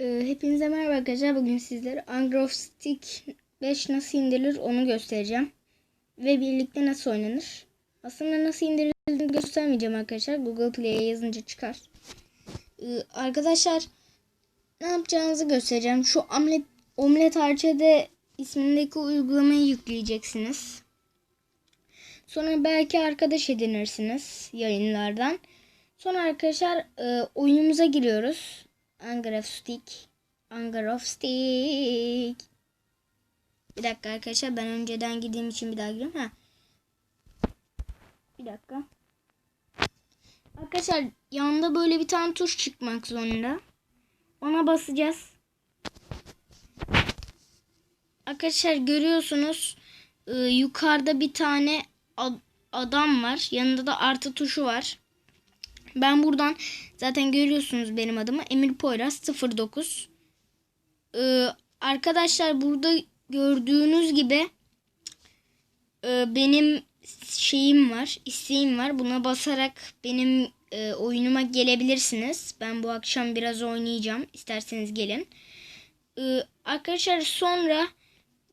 Ee, hepinize merhaba arkadaşlar. Bugün sizlere Angrove Stick 5 nasıl indirilir onu göstereceğim. Ve birlikte nasıl oynanır. Aslında nasıl indirildiğini göstermeyeceğim arkadaşlar. Google Play'e yazınca çıkar. Ee, arkadaşlar ne yapacağınızı göstereceğim. Şu omlet, omlet Arcade ismindeki uygulamayı yükleyeceksiniz. Sonra belki arkadaş edinirsiniz yayınlardan. Sonra arkadaşlar e, oyunumuza giriyoruz. Angrove Stick. Angrove Stick. Bir dakika arkadaşlar ben önceden gideyim için bir daha gireyim. Ha. Bir dakika. Arkadaşlar yanında böyle bir tane tuş çıkmak zorunda. Ona basacağız. Arkadaşlar görüyorsunuz e, yukarıda bir tane ad- adam var. Yanında da artı tuşu var. Ben buradan zaten görüyorsunuz benim adımı Emir Poyraz 09. Ee, arkadaşlar burada gördüğünüz gibi e, benim şeyim var, isteğim var. Buna basarak benim e, oyunuma gelebilirsiniz. Ben bu akşam biraz oynayacağım. İsterseniz gelin. Ee, arkadaşlar sonra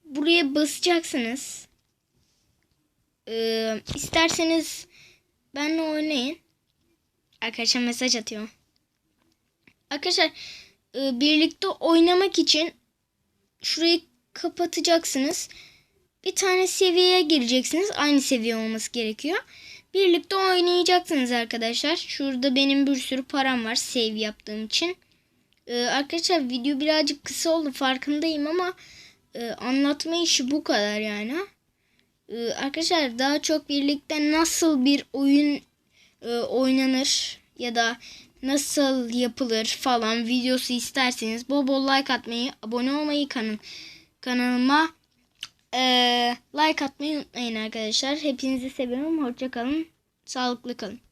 buraya basacaksınız. Ee, isterseniz benimle oynayın. Arkadaşlar mesaj atıyor. Arkadaşlar e, birlikte oynamak için şurayı kapatacaksınız. Bir tane seviyeye gireceksiniz. Aynı seviye olması gerekiyor. Birlikte oynayacaksınız arkadaşlar. Şurada benim bir sürü param var save yaptığım için. E, arkadaşlar video birazcık kısa oldu farkındayım ama e, anlatma işi bu kadar yani. Arkadaşlar daha çok birlikte nasıl bir oyun e, oynanır ya da nasıl yapılır falan videosu isterseniz bol bol like atmayı, abone olmayı kanal kanalıma e, like atmayı unutmayın arkadaşlar. Hepinizi seviyorum. Hoşça kalın. Sağlıklı kalın.